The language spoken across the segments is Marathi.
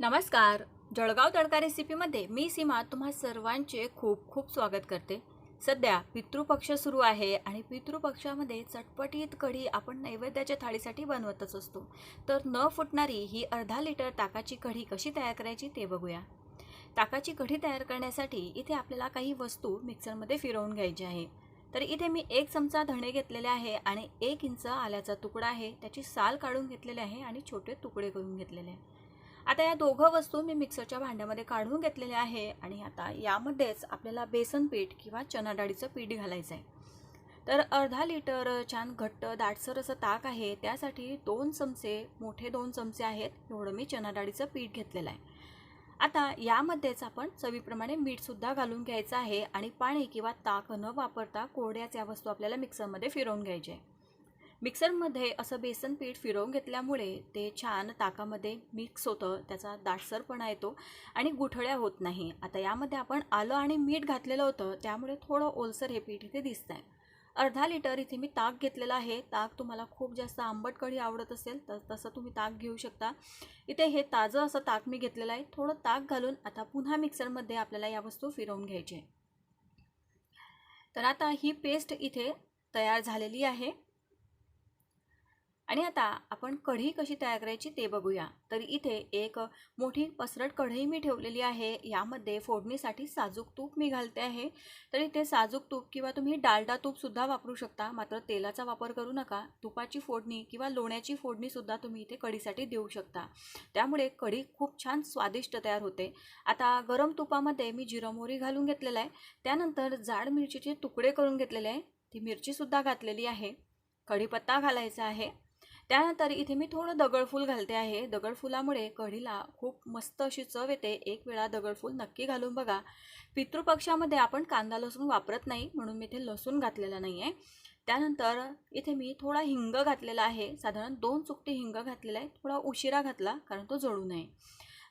नमस्कार. जळगाव तडका रेसिपीमध्ये मी सीमा तुम्हा सर्वांचे खूप खूप स्वागत करते. सध्या पितृपक्ष सुरू आहे आणि पितृपक्षामध्ये चटपटीत कढी आपण नैवेद्याच्या थाळीसाठी बनवतच असतो. तर न फुटणारी ही अर्धा लिटर ताकाची कढी कशी तयार करायची ते बघूया. ताकाची कढी तयार करण्यासाठी इथे आपल्याला काही वस्तू मिक्सरमध्ये फिरवून घ्यायची आहे. तर इथे मी एक चमचा धणे घेतलेले आहे आणि एक इंच आल्याचा तुकडा आहे. त्याची साल काढून घेतलेले आहे आणि छोटे तुकडे करून घेतलेले आहे. आता या दोघं वस्तू मी मिक्सरच्या भांड्यामध्ये काढून घेतलेल्या आहे आणि आता यामध्येच आपल्याला बेसन पीठ किंवा चना डाळीचं पीठ घालायचं आहे तर अर्धा लिटर छान घट्ट दाटसर असं ताक आहे त्यासाठी दोन चमचे मोठे दोन चमचे आहेत एवढं मी चना डाळीचं पीठ घेतलेलं आहे. आता यामध्येच आपण चवीप्रमाणे मीठसुद्धा घालून घ्यायचं आहे आणि पाणी किंवा ताक न वापरता कोरड्याच या वस्तू आपल्याला मिक्सरमध्ये फिरवून घ्यायचे आहे. मिक्सरमध्ये असं बेसन पीठ फिरवून घेतल्यामुळे ते छान ताकामध्ये मिक्स होतं त्याचा दाटसरपणा येतो आणि गुठळ्या होत नाही. आता यामध्ये आपण आलं आणि मीठ घातलेलं होतं त्यामुळे थोडं ओलसर हे पीठ इथे दिसतं आहे अर्धा लिटर इथे मी ताक घेतलेला आहे. ताक तुम्हाला खूप जास्त आंबट कढी आवडत असेल तर तसं तुम्ही ताक घेऊ शकता. इथे हे ताजं असं ताक मी घेतलेलं आहे. थोडं ताक घालून आता पुन्हा मिक्सरमध्ये आपल्याला या वस्तू फिरवून घ्यायची तर आता ही पेस्ट इथे तयार झालेली आहे. आणि आता आपण कढी कशी तयार करायची ते बघूया. तर इथे एक मोठी पसरट कढई मी ठेवलेली आहे. यामध्ये फोडणीसाठी साजूक तूप मी घालते आहे. तर इथे साजूक तूप किंवा तुम्ही डालडा तूपसुद्धा वापरू शकता. मात्र तेलाचा वापर करू नका. तुपाची फोडणी किंवा लोण्याची फोडणीसुद्धा तुम्ही इथे कढीसाठी देऊ शकता. त्यामुळे कढी खूप छान स्वादिष्ट तयार होते. आता गरम तुपामध्ये मी जिरं मोहरी घालून घेतलेला आहे. त्यानंतर जाड मिरचीचे तुकडे करून घेतलेले आहे. ती मिरचीसुद्धा घातलेली आहे. कढीपत्ता घालायचा आहे. त्यानंतर इथे मी थोडं दगडफूल घालते आहे. दगडफुलामुळे कढीला खूप मस्त अशी चव येते. एक वेळा दगडफूल नक्की घालून बघा. पितृपक्षामध्ये आपण कांदा लसूण वापरत नाही म्हणून मी इथे लसूण घातलेला नाही आहे त्यानंतर इथे मी थोडा हिंग घातलेला आहे. साधारण दोन चुकटे हिंग घातलेला आहे. थोडा उशिरा घातला कारण तो जळू नये.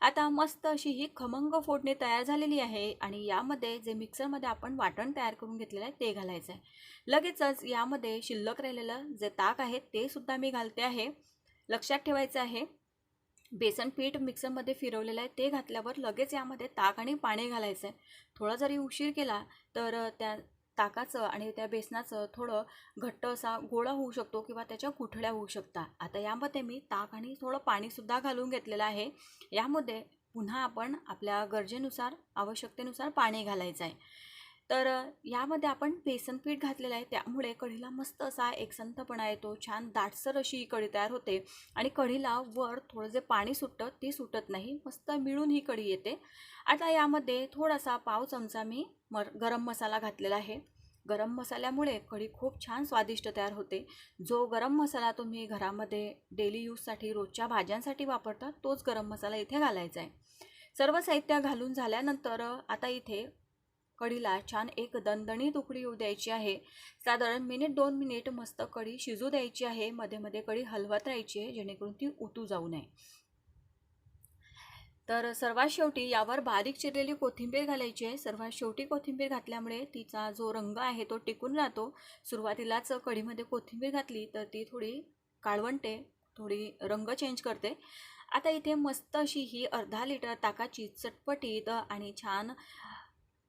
आता मस्त अशी ही खमंग फोडणी तयार झालेली आहे आणि यामध्ये जे मिक्सरमध्ये आपण वाटण तयार करून घेतलेलं आहे ते घालायचं आहे. लगेचच यामध्ये शिल्लक राहिलेलं जे ताक आहे ते सुद्धा मी घालते आहे. लक्षात ठेवायचं आहे बेसन पीठ मिक्सरमध्ये फिरवलेलं आहे ते घातल्यावर लगेच यामध्ये ताक आणि पाणी घालायचं आहे. थोडा जरी उशीर केला तर त्या ताकाचं आणि त्या बेसनाचं थोडं घट्ट असा गोळा होऊ शकतो किंवा त्याच्या कुठड्या होऊ शकतात. आता यामध्ये मी ताक आणि थोडं पाणीसुद्धा घालून घेतलेलं आहे. यामध्ये पुन्हा आपण आपल्या गरजेनुसार आवश्यकतेनुसार पाणी घालायचं आहे. तर यामध्ये आपण बेसन पीठ घातलेलं आहे. त्यामुळे कढीला मस्त असा एकसंतपणा येतो. छान दाटसर अशी ही कढी तयार होते. आणि कढीला वर थोडं जे पाणी सुटतं ते सुटत नाही. मस्त मिळून ही कढी येते. आता यामध्ये थोडासा पाव चमचा मी मर गरम मसाला घातलेला आहे. गरम मसाल्यामुळे कढी खूप छान स्वादिष्ट तयार होते. जो गरम मसाला तुम्ही घरामध्ये डेली यूजसाठी रोजच्या भाज्यांसाठी वापरता तोच गरम मसाला इथे घालायचा आहे. सर्व साहित्य घालून झाल्यानंतर आता इथे कढीला छान एक दणदणी तुकडी येऊ द्यायची आहे. साधारण मिनिट दोन मिनिट मस्त कढी शिजू द्यायची आहे. मध्ये मध्ये कढी हलवत राहायची आहे जेणेकरून ती उतू जाऊ नये. तर सर्वात शेवटी यावर बारीक चिरलेली कोथिंबीर घालायची आहे. सर्वात शेवटी कोथिंबीर घातल्यामुळे तिचा जो रंग आहे तो टिकून राहतो. सुरुवातीलाच कढीमध्ये कोथिंबीर घातली तर ती थोडी काळवंटे थोडी रंग चेंज करते. आता इथे मस्त अशी ही अर्धा लिटर ताकाची चटपटीत आणि छान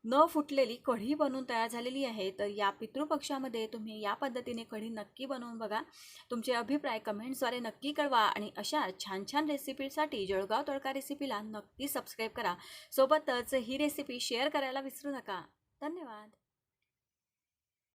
न फुटलेली कढी बनवून तयार झालेली आहे तर या पितृपक्षामध्ये तुम्ही या पद्धतीने कढी नक्की बनवून बघा. तुमचे अभिप्राय कमेंट्सद्वारे नक्की कळवा आणि अशा छान छान रेसिपीसाठी जळगाव तडका रेसिपीला नक्की सबस्क्राईब करा. सोबतच ही रेसिपी शेअर करायला विसरू नका. धन्यवाद.